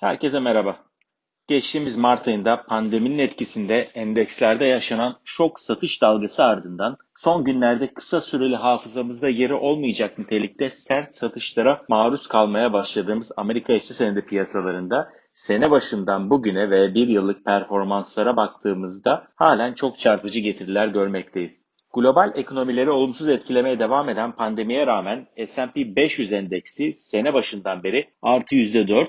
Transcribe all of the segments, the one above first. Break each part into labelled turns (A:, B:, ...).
A: Herkese merhaba. Geçtiğimiz Mart ayında pandeminin etkisinde endekslerde yaşanan şok satış dalgası ardından son günlerde kısa süreli hafızamızda yeri olmayacak nitelikte sert satışlara maruz kalmaya başladığımız Amerika hisse senedi piyasalarında sene başından bugüne ve bir yıllık performanslara baktığımızda halen çok çarpıcı getiriler görmekteyiz. Global ekonomileri olumsuz etkilemeye devam eden pandemiye rağmen S&P 500 endeksi sene başından beri artı %4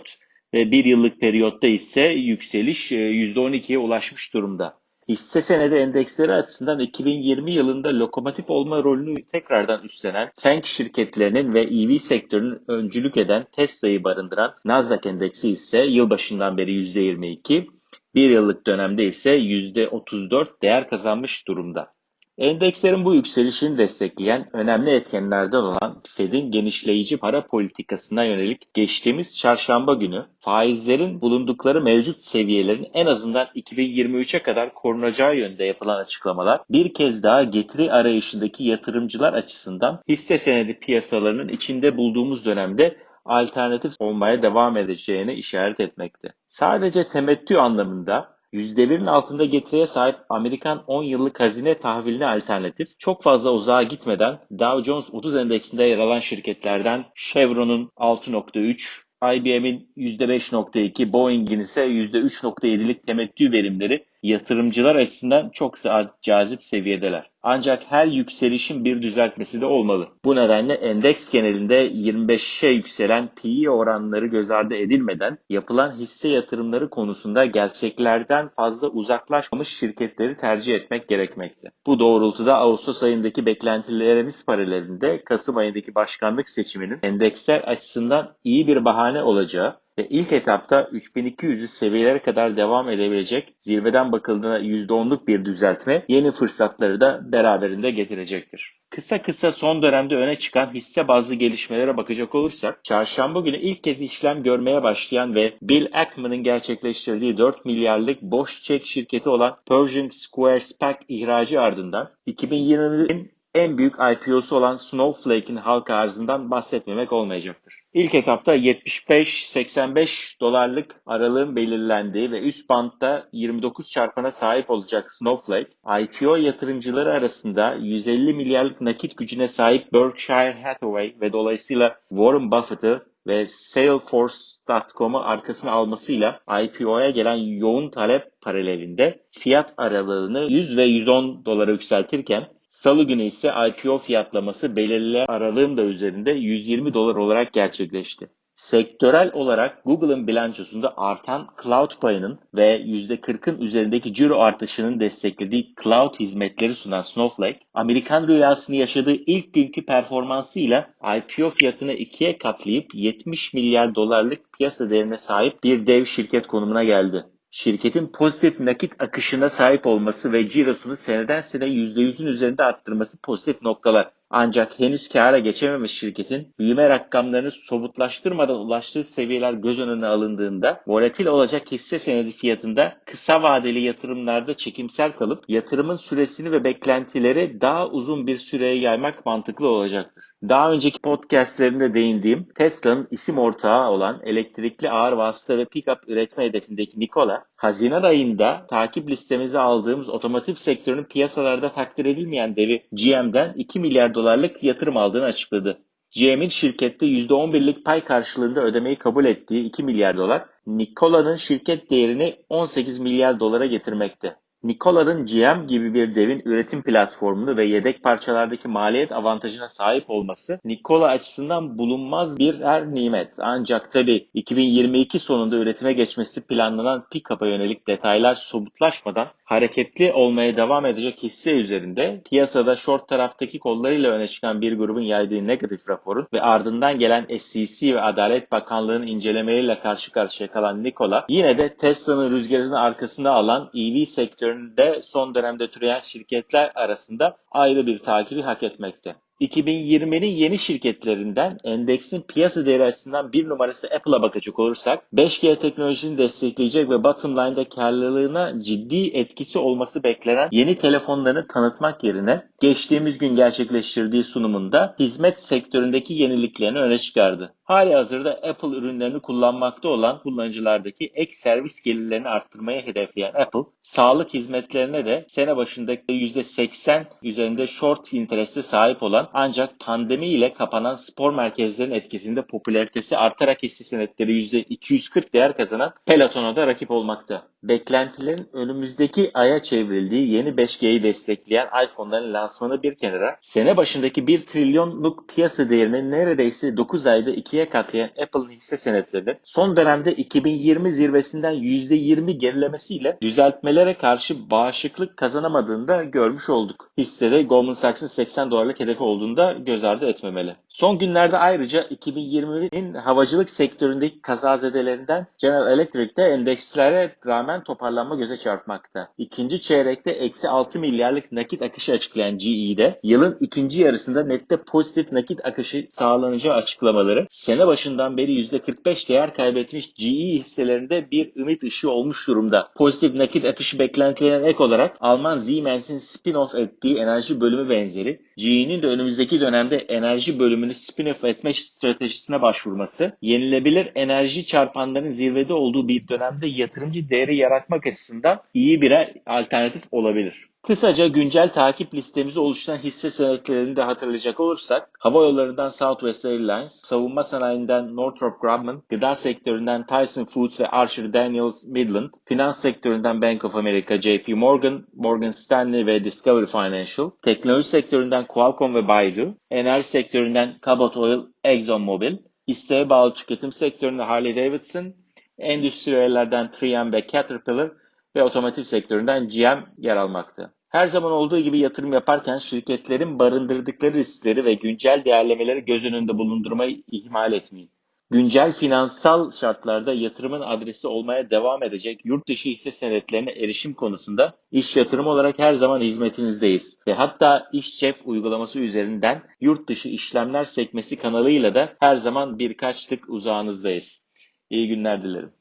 A: ve bir yıllık periyotta ise yükseliş %12'ye ulaşmış durumda. Hisse senedi endeksleri açısından 2020 yılında lokomotif olma rolünü tekrardan üstlenen FANG şirketlerinin ve EV sektörünün öncülük eden Tesla'yı barındıran Nasdaq endeksi ise yılbaşından beri %22, bir yıllık dönemde ise %34 değer kazanmış durumda. Endekslerin bu yükselişini destekleyen önemli etkenlerden olan Fed'in genişleyici para politikasına yönelik geçtiğimiz çarşamba günü faizlerin bulundukları mevcut seviyelerin en azından 2023'e kadar korunacağı yönde yapılan açıklamalar bir kez daha getiri arayışındaki yatırımcılar açısından hisse senedi piyasalarının içinde bulduğumuz dönemde alternatif olmaya devam edeceğine işaret etmekte. Sadece temettü anlamında %1'in altında getiriye sahip Amerikan 10 yıllık hazine tahviline alternatif çok fazla uzağa gitmeden Dow Jones 30 endeksinde yer alan şirketlerden Chevron'un 6.3, IBM'in %5.2, Boeing'in ise %3.7'lik temettü verimleri yatırımcılar açısından çok cazip seviyedeler. Ancak her yükselişin bir düzeltmesi de olmalı. Bu nedenle endeks genelinde 25'e yükselen PE oranları göz ardı edilmeden yapılan hisse yatırımları konusunda gerçeklerden fazla uzaklaşmamış şirketleri tercih etmek gerekmekte. Bu doğrultuda Ağustos ayındaki beklentilerimiz paralelinde Kasım ayındaki başkanlık seçiminin endeksler açısından iyi bir bahane olacağı ve ilk etapta 3200'lü seviyelere kadar devam edebilecek zirveden bakıldığında %10'luk bir düzeltme yeni fırsatları da beraberinde getirecektir. Kısa kısa son dönemde öne çıkan hisse bazlı gelişmelere bakacak olursak, çarşamba günü ilk kez işlem görmeye başlayan ve Bill Ackman'ın gerçekleştirdiği 4 milyarlık boş çek şirketi olan Pershing Square SPAC ihracı ardından 2020'nin en büyük IPO'su olan Snowflake'in halka arzından bahsetmemek olmayacaktır. İlk etapta 75-85 dolarlık aralığın belirlendiği ve üst bantta 29 çarpana sahip olacak Snowflake, IPO yatırımcıları arasında 150 milyarlık nakit gücüne sahip Berkshire Hathaway ve dolayısıyla Warren Buffett'ı ve Salesforce.com'u arkasına almasıyla IPO'ya gelen yoğun talep paralelinde fiyat aralığını 100 ve 110 dolara yükseltirken Salı günü ise IPO fiyatlaması belirli aralığın da üzerinde 120 dolar olarak gerçekleşti. Sektörel olarak Google'ın bilançosunda artan cloud payının ve %40'ın üzerindeki ciro artışının desteklediği cloud hizmetleri sunan Snowflake, Amerikan rüyasını yaşadığı ilk günkü performansıyla IPO fiyatını ikiye katlayıp 70 milyar dolarlık piyasa değerine sahip bir dev şirket konumuna geldi. Şirketin pozitif nakit akışına sahip olması ve cirosunu seneden sene %100'ün üzerinde arttırması pozitif noktalar. Ancak henüz kâra geçememiş şirketin büyüme rakamlarını somutlaştırmadan ulaştığı seviyeler göz önüne alındığında volatil olacak hisse senedi fiyatında kısa vadeli yatırımlarda çekimsel kalıp yatırımın süresini ve beklentileri daha uzun bir süreye yaymak mantıklı olacaktır. Daha önceki podcastlerinde değindiğim Tesla'nın isim ortağı olan elektrikli ağır vasıta ve pick-up üretme hedefindeki Nikola, Haziran ayında takip listemize aldığımız otomotiv sektörünün piyasalarda takdir edilmeyen devi GM'den 2 milyar dolarlık yatırım aldığını açıkladı. GM'in şirkette %11'lik pay karşılığında ödemeyi kabul ettiği 2 milyar dolar, Nikola'nın şirket değerini 18 milyar dolara getirmekte. Nikola'nın GM gibi bir devin üretim platformunu ve yedek parçalardaki maliyet avantajına sahip olması Nikola açısından bulunmaz bir er nimet. Ancak tabi 2022 sonunda üretime geçmesi planlanan pick-up'a yönelik detaylar somutlaşmadan hareketli olmaya devam edecek hisse üzerinde piyasada short taraftaki kollarıyla öne çıkan bir grubun yaydığı negatif raporun ve ardından gelen SEC ve Adalet Bakanlığı'nın incelemeleriyle karşı karşıya kalan Nikola yine de Tesla'nın rüzgarını arkasında alan EV sektöründe son dönemde türeyen şirketler arasında ayrı bir takibi hak etmekte. 2020'nin yeni şirketlerinden endeksin piyasa değeri açısından bir numarası Apple'a bakacak olursak 5G teknolojisini destekleyecek ve bottom line'da karlılığına ciddi etkisi olması beklenen yeni telefonlarını tanıtmak yerine geçtiğimiz gün gerçekleştirdiği sunumunda hizmet sektöründeki yeniliklerini öne çıkardı. Hali hazırda Apple ürünlerini kullanmakta olan kullanıcılardaki ek servis gelirlerini arttırmaya hedefleyen Apple, sağlık hizmetlerine de sene başındaki %80 üzerinde short interest'e sahip olan ancak pandemi ile kapanan spor merkezlerinin etkisinde popülaritesi artarak hisse senetleri %240 değer kazanan Peloton'a da rakip olmakta. Beklentilerin önümüzdeki aya çevrildiği yeni 5G'yi destekleyen iPhone'ların lansmanı bir kenara, sene başındaki 1 trilyonluk piyasa değerini neredeyse 9 ayda ikiye katlayan Apple'ın hisse senetleri son dönemde 2020 zirvesinden %20 gerilemesiyle düzeltmelere karşı bağışıklık kazanamadığını da görmüş olduk. Hissede Goldman Sachs'ın 80 dolarlık hedefi olduğunda göz ardı etmemeli. Son günlerde ayrıca 2020'nin havacılık sektöründeki kazazedelerinden General Electric'te endekslere rağmen toparlanma göze çarpmakta. İkinci çeyrekte eksi 6 milyarlık nakit akışı açıklayan GE'de yılın ikinci yarısında nette pozitif nakit akışı sağlanacağı açıklamaları sene başından beri %45 değer kaybetmiş GE hisselerinde bir ümit ışığı olmuş durumda. Pozitif nakit akışı beklentilerine ek olarak Alman Siemens'in spin-off ettiği enerji bölümü benzeri GE'nin de önümüzdeki dönemde enerji bölümünü spin-off etme stratejisine başvurması, yenilebilir enerji çarpanlarının zirvede olduğu bir dönemde yatırımcı değeri yaratmak açısından iyi bir alternatif olabilir. Kısaca güncel takip listemizi oluşturan hisse senetlerini de hatırlayacak olursak, hava yollarından Southwest Airlines, savunma sanayinden Northrop Grumman, gıda sektöründen Tyson Foods ve Archer Daniels Midland, finans sektöründen Bank of America, JP Morgan, Morgan Stanley ve Discovery Financial, teknoloji sektöründen Qualcomm ve Baidu, enerji sektöründen Cabot Oil, ExxonMobil, isteğe bağlı tüketim sektöründe Harley Davidson, endüstriyellerden 3M ve Caterpillar ve otomotiv sektöründen GM yer almakta. Her zaman olduğu gibi yatırım yaparken şirketlerin barındırdıkları riskleri ve güncel değerlemeleri göz önünde bulundurmayı ihmal etmeyin. Güncel finansal şartlarda yatırımın adresi olmaya devam edecek yurt dışı hisse senetlerine erişim konusunda iş yatırım olarak her zaman hizmetinizdeyiz. Ve hatta iş cep uygulaması üzerinden yurt dışı işlemler sekmesi kanalıyla da her zaman birkaç tık uzağınızdayız. İyi günler dilerim.